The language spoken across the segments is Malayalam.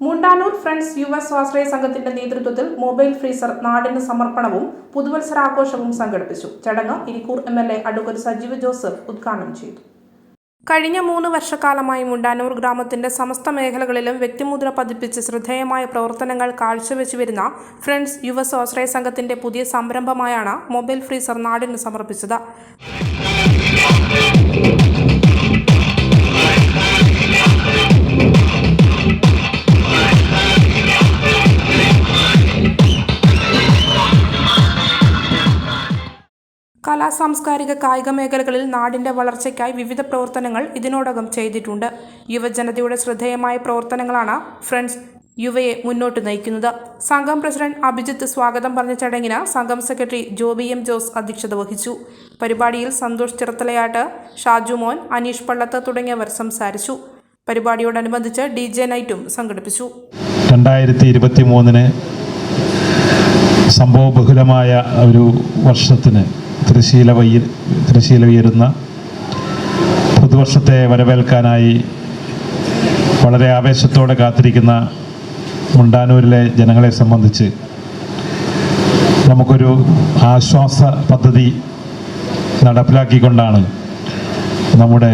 മുണ്ടാനൂർ ഫ്രണ്ട്സ് യു എസ് സ്വാശ്രയ സംഘത്തിന്റെ നേതൃത്വത്തിൽ മൊബൈൽ ഫ്രീസർ നാടിന് സമർപ്പണവും പുതുവത്സരാഘോഷവും സംഘടിപ്പിച്ചു. ചടങ്ങ് Irikkur M L A advocate Sajeev Joseph ഉദ്ഘാടനം ചെയ്തു. കഴിഞ്ഞ മൂന്ന് വർഷക്കാലമായി മുണ്ടാനൂർ ഗ്രാമത്തിന്റെ സമസ്ത മേഖലകളിലും വ്യക്തിമുദ്ര പതിപ്പിച്ച് ശ്രദ്ധേയമായ പ്രവർത്തനങ്ങൾ കാഴ്ചവെച്ചു വരുന്ന ഫ്രണ്ട്സ് യുവ സ്വാശ്രയ സംഘത്തിന്റെ പുതിയ സംരംഭമായാണ് മൊബൈൽ ഫ്രീസർ നാടിന് സമർപ്പിച്ചത്. കലാ സാംസ്കാരിക കായിക മേഖലകളിൽ നാടിന്റെ വളർച്ചയ്ക്കായി വിവിധ പ്രവർത്തനങ്ങൾ ഇതിനോടകം ചെയ്തിട്ടുണ്ട്. യുവജനതയുടെ ശ്രദ്ധേയമായ പ്രവർത്തനങ്ങളാണ് ഫ്രണ്ട്സ് യുവയെ മുന്നോട്ട് നയിക്കുന്നത്. സംഘം പ്രസിഡന്റ് അഭിജിത്ത് സ്വാഗതം പറഞ്ഞ ചടങ്ങിന് സംഘം സെക്രട്ടറി ജോബി എം ജോസ് അധ്യക്ഷത വഹിച്ചു. പരിപാടിയിൽ സന്തോഷ് ചിറത്തലയാട്ട് ഷാജു മോൻ അനീഷ് പള്ളത്ത് തുടങ്ങിയവർ സംസാരിച്ചു. പരിപാടിയോടനുബന്ധിച്ച് ഡി ജെ നൈറ്റും സംഘടിപ്പിച്ചു. രണ്ടായിരത്തി ഇരുപത്തി മൂന്നിന് സംഭവബഹുലമായ ഒരു വർഷത്തിന് തിരശീല വയ്യ തിരശീല ഉയരുന്ന പുതുവർഷത്തെ വരവേൽക്കാനായി വളരെ ആവേശത്തോടെ കാത്തിരിക്കുന്ന മുണ്ടാനൂരിലെ ജനങ്ങളെ സംബന്ധിച്ച് നമുക്കൊരു ആശ്വാസ പദ്ധതി നടപ്പിലാക്കിക്കൊണ്ടാണ് നമ്മുടെ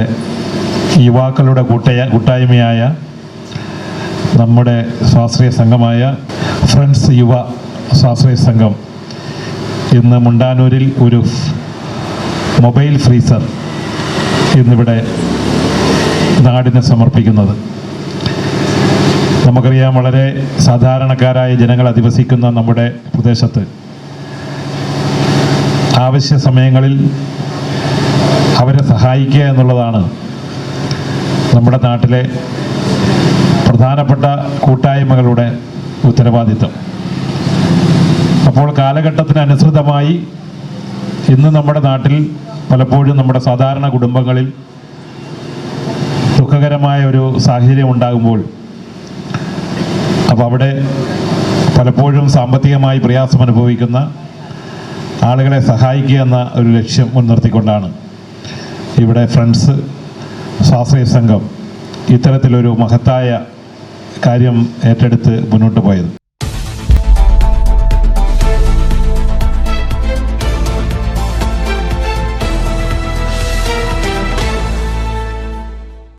യുവാക്കളുടെ കൂട്ടയ കൂട്ടായ്മയായ നമ്മുടെ സ്വാശ്രയ സംഘമായ ഫ്രണ്ട്സ് യുവ സ്വാശ്രയ സംഘം ഇന്ന് മുണ്ടാനൂരിൽ ഒരു മൊബൈൽ ഫ്രീസർ ഇന്നിവിടെ നാടിന് സമർപ്പിക്കുന്നത്. നമുക്കറിയാം വളരെ സാധാരണക്കാരായ ജനങ്ങൾ അധിവസിക്കുന്ന നമ്മുടെ പ്രദേശത്ത് ആവശ്യ സമയങ്ങളിൽ അവരെ സഹായിക്കുക എന്നുള്ളതാണ് നമ്മുടെ നാട്ടിലെ പ്രധാനപ്പെട്ട കൂട്ടായ്മകളുടെ ഉത്തരവാദിത്തം അപ്പോൾ കാലഘട്ടത്തിന് അനുസൃതമായി ഇന്ന് നമ്മുടെ നാട്ടിൽ പലപ്പോഴും നമ്മുടെ സാധാരണ കുടുംബങ്ങളിൽ ദുഃഖകരമായ ഒരു സാഹചര്യം ഉണ്ടാകുമ്പോൾ അപ്പോൾ അവിടെ പലപ്പോഴും സാമ്പത്തികമായി പ്രയാസം അനുഭവിക്കുന്ന ആളുകളെ സഹായിക്കുക എന്ന ഒരു ലക്ഷ്യം മുൻനിർത്തിക്കൊണ്ടാണ് ഇവിടെ ഫ്രണ്ട്സ് സ്വാശ്രയ സംഘം ഇത്തരത്തിലൊരു മഹത്തായ കാര്യം ഏറ്റെടുത്ത് മുന്നോട്ട് പോയത്.